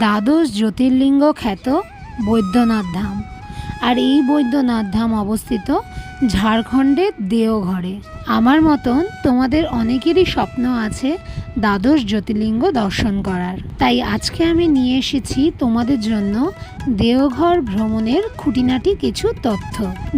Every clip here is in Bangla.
দ্বাদশ জ্যোতির্লিঙ্গ খ্যাত বৈদ্যনাথ ধাম। আর এই বৈদ্যনাথ ধাম অবস্থিত ঝাড়খণ্ডের দেওঘরে। আমার মতন তোমাদের অনেকেরই স্বপ্ন আছে দ্বাদশ জ্যোতির্লিঙ্গ দর্শন করার। তাই আজকে আমি নিয়ে এসেছি তোমাদের জন্য দেওঘর ভ্রমণের খুঁটিনাটি কিছু তথ্য।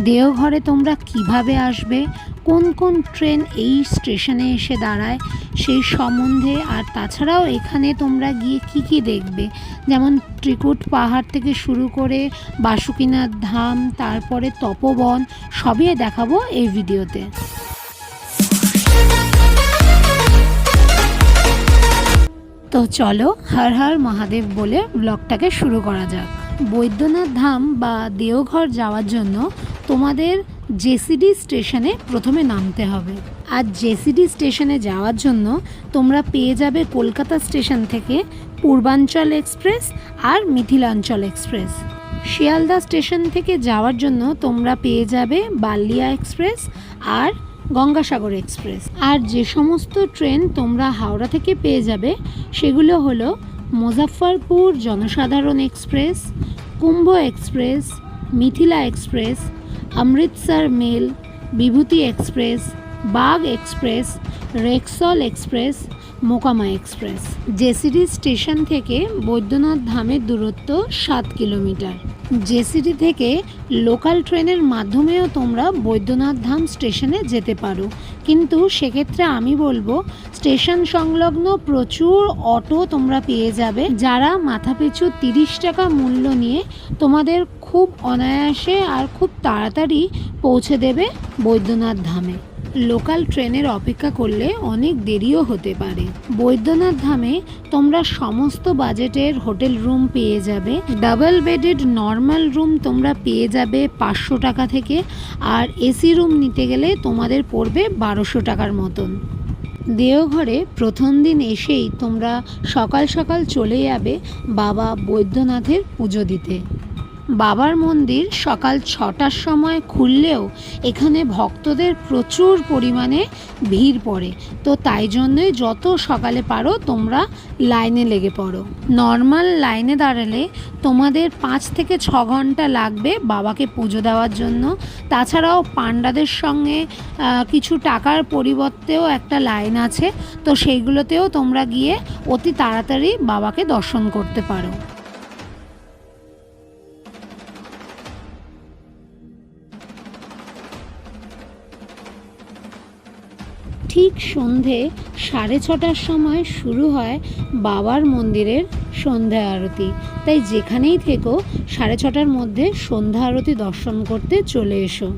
দেওঘরে তোমরা কীভাবে আসবে, কোন কোন ট্রেন এই স্টেশনে এসে দাঁড়ায়, সেই সম্বন্ধে, আর তাছাড়াও এখানে তোমরা গিয়ে কি কি দেখবে? যেমন ত্রিকুট পাহাড় থেকে শুরু করে বাসুকিনাথ ধাম, তারপরে তপবন, সবই দেখাবো এই ভিডিওতে। তো চলো হর হর মহাদেব বলে ব্লগটাকে শুরু করা যাক। বৈদ্যনাথ ধাম বা দেওঘর যাওয়ার জন্য তোমাদের জেসিডি স্টেশনে প্রথমে নামতে হবে। আর জেসিডি স্টেশনে যাওয়ার জন্য তোমরা পেয়ে যাবে কলকাতা স্টেশন থেকে পূর্বাঞ্চল এক্সপ্রেস আর মিথিলাঞ্চল এক্সপ্রেস। শিয়ালদা স্টেশন থেকে যাওয়ার জন্য তোমরা পেয়ে যাবে বালিয়া এক্সপ্রেস আর গঙ্গাসাগর এক্সপ্রেস। আর যে সমস্ত ট্রেন তোমরা হাওড়া থেকে পেয়ে যাবে, সেগুলো হলো Muzaffarpur Jansadharan express, Kumbh express, Mithila express, Amritsar mail, Bibhuti express Bagh express, Raxaul express Mokama express. JCD station থেকে বৈদ্যনাথ ধামের দূরত্ব সাত কিলোমিটার। জেসিডি থেকে লোকাল ট্রেনের মাধ্যমেও তোমরা বৈদ্যনাথ ধাম স্টেশনে যেতে পারো। কিন্তু সেক্ষেত্রে আমি বলব, স্টেশন সংলগ্ন প্রচুর অটো তোমরা পেয়ে যাবে, যারা মাথাপিছু তিরিশ টাকা মূল্য নিয়ে তোমাদের খুব অনায়াসে আর খুব তাড়াতাড়ি পৌঁছে দেবে বৈদ্যনাথ ধামে। লোকাল ট্রেনের অপেক্ষা করলে অনেক দেরিও হতে পারে। বৈদ্যনাথ ধামে তোমরা সমস্ত বাজেটের হোটেল রুম পেয়ে যাবে। ডাবল বেডেড নর্মাল রুম তোমরা পেয়ে যাবে পাঁচশো টাকা থেকে, আর এসি রুম নিতে গেলে তোমাদের পড়বে বারোশো টাকার মতন। দেওঘরে প্রথম দিন এসেই তোমরা সকাল সকাল চলে যাবে বাবা বৈদ্যনাথের পুজো দিতে। বাবার মন্দির সকাল ছটার সময় খুললেও এখানে ভক্তদের প্রচুর পরিমাণে ভিড় পড়ে। তো তাই জন্যই যত সকালে পারো তোমরা লাইনে লেগে পড়ো। নর্মাল লাইনে দাঁড়ালে তোমাদের পাঁচ থেকে ছ ঘণ্টা লাগবে বাবাকে পুজো দেওয়ার জন্য। তাছাড়াও পাণ্ডাদের সঙ্গে কিছু টাকার পরিবর্তেও একটা লাইন আছে। তো সেইগুলোতেও তোমরা গিয়ে অতি তাড়াতাড়ি বাবাকে দর্শন করতে পারো। ঠিক সন্ধে সাড়ে ছটার সময় শুরু হয় বাবার মন্দিরের সন্ধ্যা আরতি। তাই যেখানেই থেকো, সাড়ে ছটার মধ্যে সন্ধ্যা আরতি দর্শন করতে চলে এসো।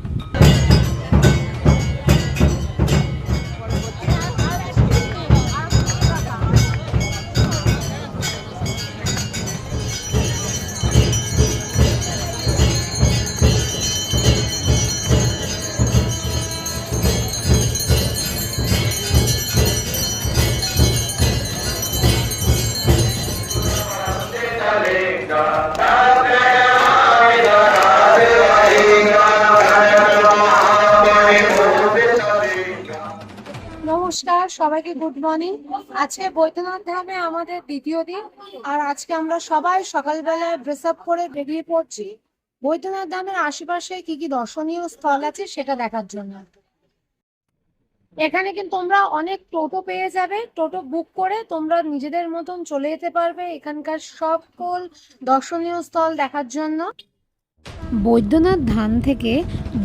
নমস্কার, সবাইকে গুড মর্নিং আজকে বৈদ্যনাথ ধামে আমাদের দ্বিতীয় দিন, আর আজকে আমরা সবাই সকালবেলায় ড্রেস আপ করে বেরিয়ে পড়ছি। বৈদ্যনাথ ধামের আশেপাশে কি কি দর্শনীয় স্থল আছে সেটা দেখার জন্য। এখানে কিন্তু তোমরা অনেক টোটো পেয়ে যাবে। টোটো বুক করে তোমরা নিজেদের মতন চলে যেতে পারবে এখানকার সকল দর্শনীয় স্থল দেখার জন্য। বৈদ্যনাথ ধাম থেকে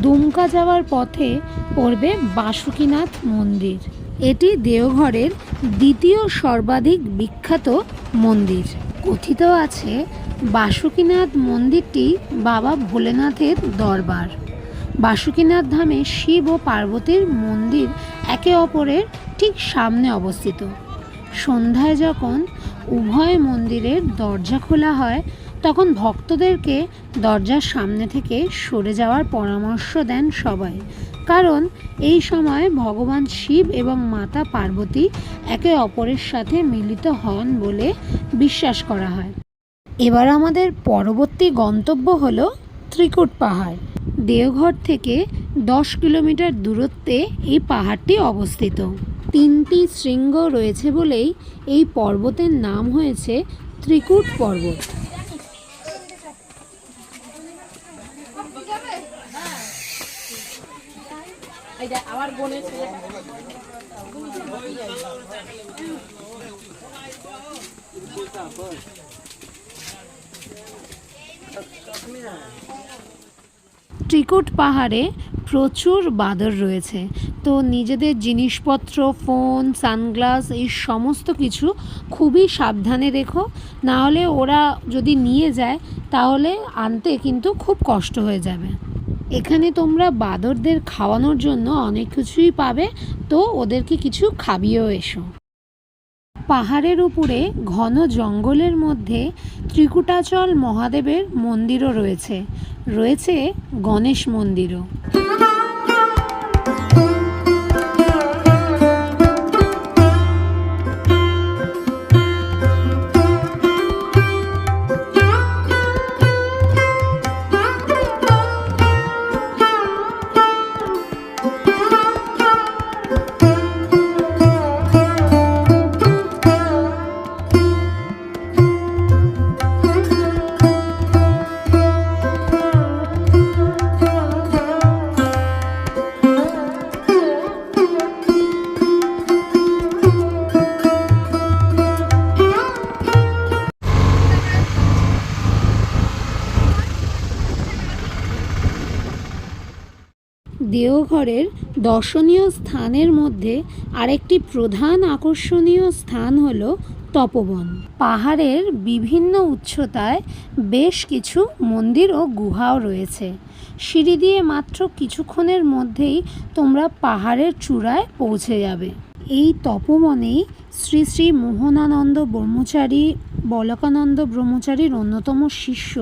দুমকা যাওয়ার পথে পড়বে বাসুকিনাথ মন্দির। এটি দেওঘরের দ্বিতীয় সর্বাধিক বিখ্যাত মন্দির। কথিত আছে বাসুকিনাথ মন্দিরটি বাবা ভোলেনাথের দরবার। বাসুকিনাথ ধামে শিব ও পার্বতীর মন্দির একে অপরের ঠিক সামনে অবস্থিত। সন্ধ্যায় যখন উভয় মন্দিরের দরজা খোলা হয়, তখন ভক্তদেরকে দরজার সামনে থেকে সরে যাওয়ার পরামর্শ দেন সবাই। কারণ এই সময় ভগবান শিব এবং মাতা পার্বতী একে অপরের সাথে মিলিত হন বলে বিশ্বাস করা হয়। এবার আমাদের পরবর্তী গন্তব্য হল ত্রিকুট পাহাড়। দেওঘর থেকে দশ কিলোমিটার দূরত্বে এই পাহাড়টি অবস্থিত। তিনটি শৃঙ্গ রয়েছে বলেই এই পর্বতের নাম হয়েছে ত্রিকুট পর্বত। ত্রিকুট পাহাড়ে প্রচুর বাদর রয়েছে। তো নিজেদের জিনিসপত্র, ফোন, সানগ্লাস, এই সমস্ত কিছু খুবই সাবধানে রেখো। না হলে ওরা যদি নিয়ে যায়, তাহলে আনতে কিন্তু খুব কষ্ট হয়ে যাবে। এখানে তোমরা বাঁদরদের খাওয়ানোর জন্য অনেক কিছুই পাবে, তো ওদেরকে কিছু খাবিয়েও এসো। পাহাড়ের উপরে ঘন জঙ্গলের মধ্যে ত্রিকুটাচল মহাদেবের মন্দিরও রয়েছে। রয়েছে গণেশ মন্দিরও। দেওঘরের দর্শনীয় স্থানের মধ্যে আরেকটি প্রধান আকর্ষণীয় স্থান হল তপবন। পাহাড়ের বিভিন্ন উচ্চতায় বেশ কিছু মন্দির ও গুহাও রয়েছে। সিঁড়ি দিয়ে মাত্র কিছুক্ষণের মধ্যেই তোমরা পাহাড়ের চূড়ায় পৌঁছে যাবে। এই তপবনেই শ্রী শ্রী মোহনানন্দ ব্রহ্মচারী, বলকানন্দ ব্রহ্মচারীর অন্যতম শিষ্য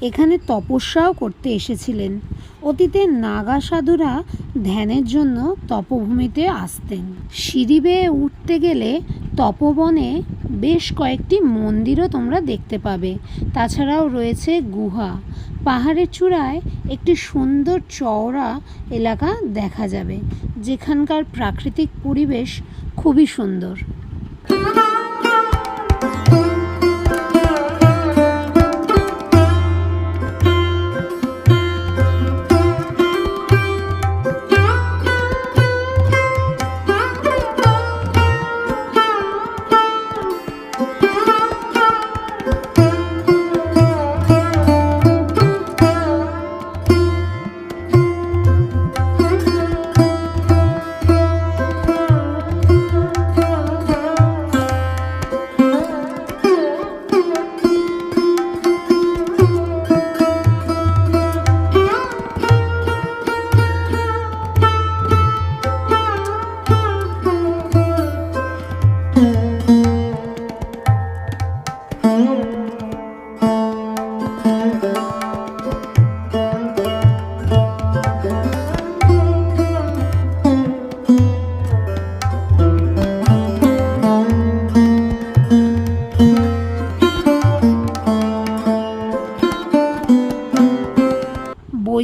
এখানে তপস্যাও করতে এসেছিলেন। অতীতে নাগা সাধুরা ধ্যানের জন্য তপভূমিতে আসতেন। সিঁড়ি বেয়ে উঠতে গেলে তপবনে বেশ কয়েকটি মন্দিরও তোমরা দেখতে পাবে। তাছাড়াও রয়েছে গুহা। পাহাড়ের চূড়ায় একটি সুন্দর চওড়া এলাকা দেখা যাবে। যেখানকার প্রাকৃতিক পরিবেশ খুবই সুন্দর।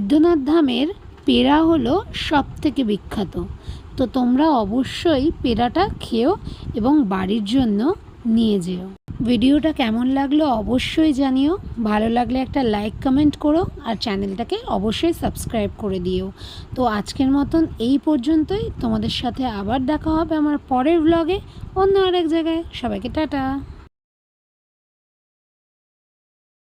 বৈদ্যনাথ ধামের পেড়া হলো সব থেকে বিখ্যাত। তো তোমরা অবশ্যই পেড়াটা খেও এবং বাড়ির জন্য নিয়ে যেও। ভিডিওটা কেমন লাগল অবশ্যই জানিও। ভালো লাগলে একটা লাইক কমেন্ট করো আর চ্যানেলটাকে অবশ্যই সাবস্ক্রাইব করে দিও। তো আজকের মতন এই পর্যন্তই। তোমাদের সাথে আবার দেখা হবে আমার পরের ব্লগে অন্য আরেক জায়গায়। সবাইকে টাটা।